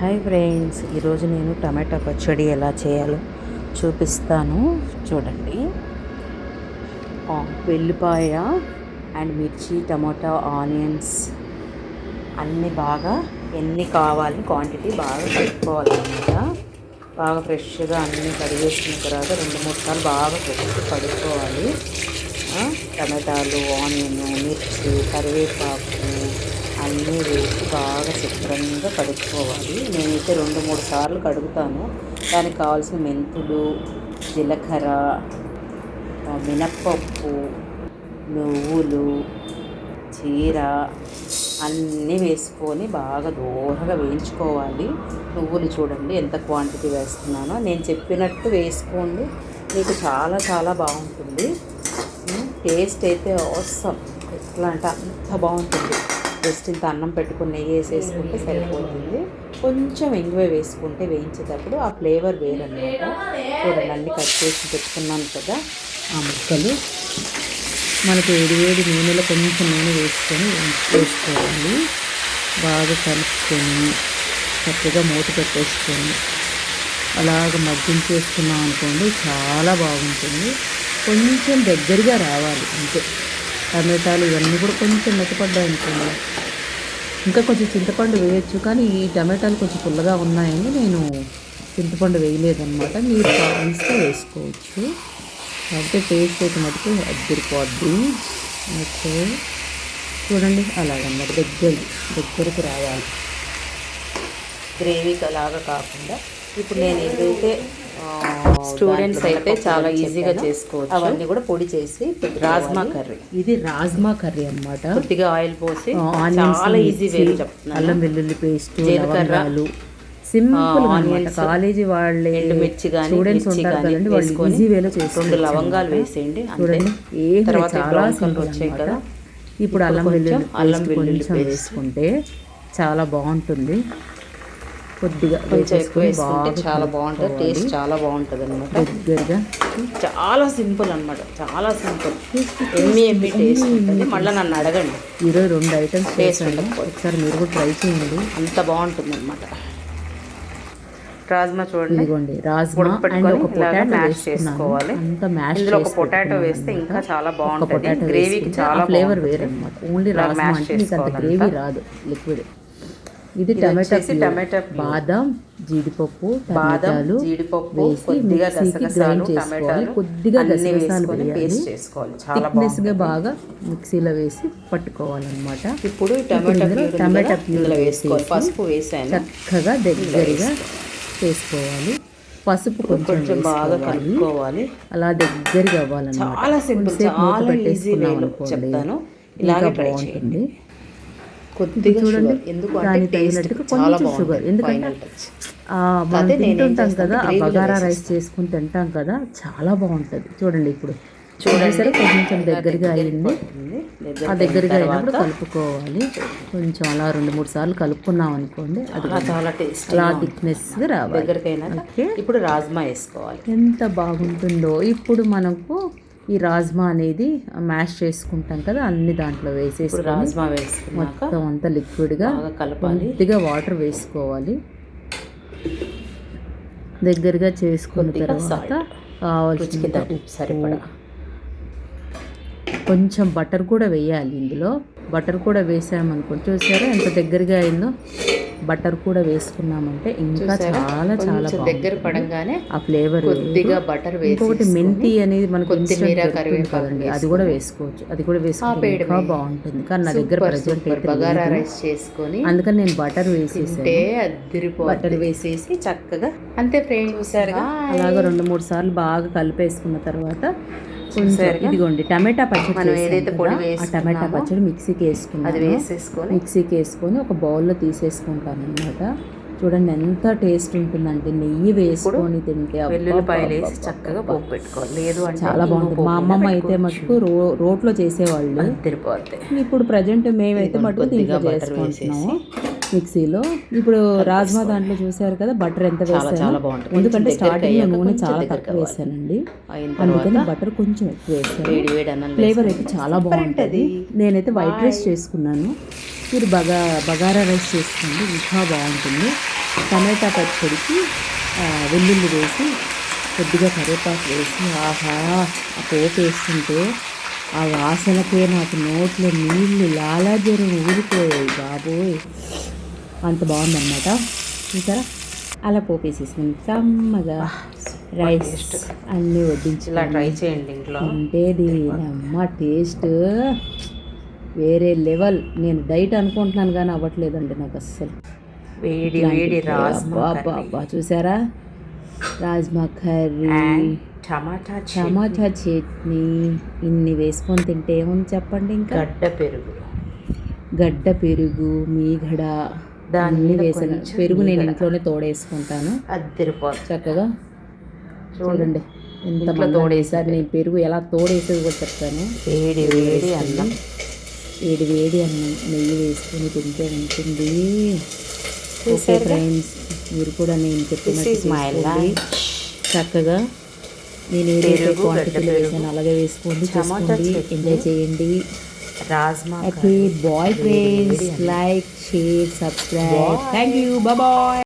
Hi friends ఈరోజు నేను టమాటా పచ్చడి ఎలా చేయాలో చూపిస్తాను. చూడండి. వెల్లిపాయ అండ్ మిర్చి టమాటా ఆనియన్స్ అన్నీ బాగా ఎన్ని కావాలి క్వాంటిటీ బాగా కలుపుకోవాలన్నమాట బాగా ఫ్రెష్గా అన్నీ కడిగేసిన తర్వాత రెండు మూడు సార్లు బాగా ఫ్రెష్గా కడుక్కోవాలి. టమాటాలు ఆనియన్ మిర్చి కరివేపాకు అన్నీ వేసి బాగా శుభ్రంగా కడుక్కోవాలి. నేనైతే రెండు మూడు సార్లు కడుగుతాను. దానికి కావాల్సిన మెంతులు జీలకర్ర మినప్పప్పు నువ్వులు చీర అన్నీ వేసుకొని బాగా దూరగా వేయించుకోవాలి. నువ్వులు చూడండి ఎంత క్వాంటిటీ వేస్తున్నానో. నేను చెప్పినట్టు వేసుకోండి. మీకు చాలా చాలా బాగుంటుంది. టేస్ట్ అయితే అవసరం. ఎట్లా అంటే అంత బాగుంటుంది. జస్ట్ ఇంత అన్నం పెట్టుకుని నెయ్యి వేసేసుకుంటే సరిపోతుంది. కొంచెం ఎంగువ వేసుకుంటే వేయించేటప్పుడు ఆ ఫ్లేవర్ వేరన్నమాట. చూడండి అన్నీ కట్ చేసి పెట్టుకున్నాను కదా ఆ ముక్కలు. మనకి వేడి వేడి నూనెలో కొంచెం నూనె వేసుకొని వేసుకోవాలి. బాగా కలుపుకొని చక్కగా మూత పెట్టేసుకొని అలాగ మగ్గించేసుకున్నాం అనుకోండి చాలా బాగుంటుంది. కొంచెం దగ్గరగా రావాలి అంతే. టమాటాలు ఇవన్నీ కూడా కొంచెం మెత్తపడ్డాయి అనుకోండి ఇంకా కొంచెం చింతపండు వేయొచ్చు కానీ ఈ టమాటాలు కొంచెం పుల్లగా ఉన్నాయని నేను చింతపండు వేయలేదన్నమాట. మీరు కావాల్సి వేసుకోవచ్చు. అంటే టేస్ట్ అయితే మటుకు అద్దరిపోద్ది. ఓకే. చూడండి అలాగన్నమాట. దగ్గర దగ్గరకు రావాలి. గ్రేవీకి అలాగా కాకుండా. ఇప్పుడు నేను ఏదైతే స్టూడెంట్స్ అయితే చాలా ఈజీగా చేసుకోవచ్చు. అవన్నీ కూడా పొడి చేసి రాజ్మా కర్రీ. ఇది రాజ్మా కర్రీ అన్నమాట. కొద్దిగా ఆయిల్ పోసి చాలా ఈజీ వే మిర్చి, చెప్తున్నాను. అల్లం వెల్లుల్లి పేస్ట్ జీలకర్ర, సింపుల్ ఆ, అన్నమాట. ఆనియన్స్, కాలేజీ వాళ్ళే ఎండుమిర్చి కానీ స్టూడెంట్స్ ఉంటారు కదండి వాళ్ళు ఈజీ వేలో రెండు చేసుకోవచ్చు లవంగాలు. వేసేయండి చూడండి ఏం తర్వాత చాలా సింపుల్ వచ్చాయి. కదా. ఇప్పుడు అల్లం వెల్లుల్లి అల్లం వెల్లుల్లి. వేసుకుంటే చాలా బాగుంటుంది. కొద్దిగా కొంచెం ఎక్కువ వేసుకుంటే చాలా బాగుంటుంది. టేస్ట్ చాలా బాగుంటుంది అనమాట దగ్గరగా. చాలా సింపుల్ అన్నమాట. చాలా సింపుల్. ఎమ్మి ఎమ్మి టేస్ట్ ఉంటుంది. మళ్ళీ నన్ను అడగండి. ఈరోజు రెండు ఐటమ్స్ ఉండకపోతే. ఒకసారి మీరు కూడా ట్రై చేయండి. అంత బాగుంటుంది అనమాట రాజ్మా చూడండి. ఇదిగోండి రాజ్మా అండ్ ఒక పొటాటో మ్యాష్ చేసుకోవాలి. అంత మ్యాష్ ఇందులో ఒక పొటాటో వేస్తే ఇంకా చాలా బాగుంటుంది. గ్రేవీకి చాలా ఫ్లేవర్. వేరే అనమాట ఓన్లీ రాజ్మా అంటే అంత. గ్రేవీ రాదు. లిక్విడ్ ఇది టమాటా. టమాటా. బాదం జీడిపప్పు బాదం జీడిపప్పు కొద్దిగా గసగసాలు టమాటాలు కొద్దిగా గసగసాలు పేస్ట్ చేసుకోవాలి. చాలా థిక్నెస్గా బాగా మిక్సీలో వేసి పట్టుకోవాలన్నమాట. ఇప్పుడు టమాటా టమాటా కదా, ఇందులో ప్యూరీ వేసుకోవాలి. పసుపు వేసాను. చక్కగా దగ్గరగా చేసుకోవాలి. పసుపు కొంచెం బాగా. కలుపుకోవాలి. అలా దగ్గరగా అవ్వాలన్నమాట. చాలా సింపుల్ చాలా ఈజీ. చెప్తాను. ఇలాగే ట్రై చేయండి. కొద్దిగా చూడండి. ఎందుకు కొంచెం షుగర్ ఎందుకంటే మనం తింటుంటాం కదా ఆ బగారా రైస్. చేసుకుని తింటాం కదా చాలా బాగుంటుంది. చూడండి ఇప్పుడు. చూడండి. చూసారా? కొంచెం దగ్గరగా అయింది. ఆ దగ్గరగా అయిన అయినప్పుడు కలుపుకోవాలి. కొంచెం అలా రెండు మూడు సార్లు కలుపుకున్నాం అనుకోండి అది చాలా టేస్ట్ అలా థిక్నెస్గా రావాలి. దగ్గరకైనా ఇప్పుడు రాజ్మా వేసుకోవాలి. ఎంత బాగుంటుందో. ఇప్పుడు మనకు ఈ రాజ్మా అనేది మ్యాష్ చేసుకుంటాం కదా అన్ని దాంట్లో వేసేసుకొని రాజ్మా వేసుకున్నాక మొత్తం అంతా లిక్విడ్గా కలపాలి. కొద్దిగా వాటర్ వేసుకోవాలి. దగ్గరగా చేసుకున్న తర్వాత కావాల్సిన సరిపడా. కొంచెం బటర్ కూడా వేయాలి ఇందులో. బటర్ కూడా వేసామనుకోండి చూసారా ఎంత దగ్గరగా అయిందో? బటర్ కూడా వేసుకున్నామంటే ఇంకా చూసారా? చాలా చాలా దగ్గర. పడంగానే ఆ ఫ్లేవర్ కొద్దిగా బటర్ ఇంకొకటి మెంతి అనేది మనకు కదండి అది కూడా వేసుకోవచ్చు అది కూడా వేసుకుంటే. ఇంకా బాగుంటుంది కానీ నా దగ్గర ప్రజెంట్ బగారా. రైస్ చేసుకొని అందుకని నేను బటర్ అద్దరిపోతుంది బటర్ వేసేసి చక్కగా అంతే ఫ్రెండ్స్ చూసారుగా అలాగా రెండు మూడు సార్లు బాగా కలిపేసుకున్న తర్వాత ఇదిగోండి టమాటా పచ్చడి ఏదైతే పొడి ఆ టమాటా పచ్చడి మిక్సీకి అది వేసుకున్నాను. వేసేసుకొని మిక్సీకి వేసుకొని ఒక బౌల్లో తీసేసుకుంటాను అనమాట చూడండి ఎంత టేస్ట్ ఉంటుందంటే నెయ్యి వేసుకొని తింటే వెల్లుల్లిపాయలు వేసి చక్కగా. పోపు పెట్టుకోవాలి. లేదు అంటే చాలా బాగుంటుంది. మా అమ్మమ్మ అయితే మటుకు రో రోట్లో చేసేవాళ్ళు. అద్దరిపోద్ది ఇప్పుడు ప్రజెంట్ మేమైతే మటుకు దీంట్లో చేసుకుంటున్నాము. మిక్సీలో. ఇప్పుడు రాజ్మా దాంట్లో చూసారు కదా బటర్ ఎంత వేసాను చాలా బాగుంటుంది. ఎందుకంటే స్టార్టింగ్ నూనె చాలా తక్కువ వేసానండి. అందుకని బటర్ కొంచెం ఎక్కువ వేసాను. ఫ్లేవర్ అయితే చాలా బాగుంటుంది. నేనైతే వైట్ రైస్ చేసుకున్నాను. మీరు బగా బగారా రైస్ చేసుకోండి. ఇంకా బాగుంటుంది. టమాటా పచ్చడికి వెల్లుల్లి వేసి కొద్దిగా కరివేపాకు వేసి ఆహా ఆ పోపు వేస్తుంటే ఆ వాసనకే నాకు నోట్లో నీళ్ళు లాలాజరం ఊరిపోయాయి. బాబోయ్. అంత బాగుందన్నమాట. చూసారా? అలా పోపు వేసేసుకుని కమ్మగా రైస్ అన్నీ వడ్డించి ఇలా ట్రై చేయండి ఇంట్లో. అంటే దీని అమ్మ టేస్ట్ వేరే లెవెల్. నేను డైట్ అనుకుంటున్నాను కానీ అవ్వట్లేదండి నాకు అస్సలు. వేడి వేడి అబ్బా చూసారా? Rajma curry. Tomato tomato chutney. ఇన్ని వేసుకొని తింటే ఏముంది చెప్పండి ఇంకా? గడ్డ పెరుగు. గడ్డ పెరుగు మీగడ. దాని అన్ని మీద వేసాను పెరుగు నేను. ఇంట్లోనే తోడేసుకుంటాను. అద్దరిపోతుంది చక్కగా చూడండి ఎంత ఇంట్లో మంది తోడేసి వేసారు నేను పెరుగు ఎలా తోడేసేది కూడా చెప్తాను. వేడి వేడి అన్నం. వేడి వేడి అన్నం నెయ్యి వేసుకొని తింటే ఉంటుంది. ఓకే? ఫ్రెండ్స్ మీరు కూడా నేను చెప్పినట్టు చక్కగా నేను ఏదైతే క్వాంటిటీలో వేసాను అలాగే వేసుకోండి చేసుకోండి ఎంజాయ్ చేయండి. If boy please like, share, subscribe. Thank you. Bye bye.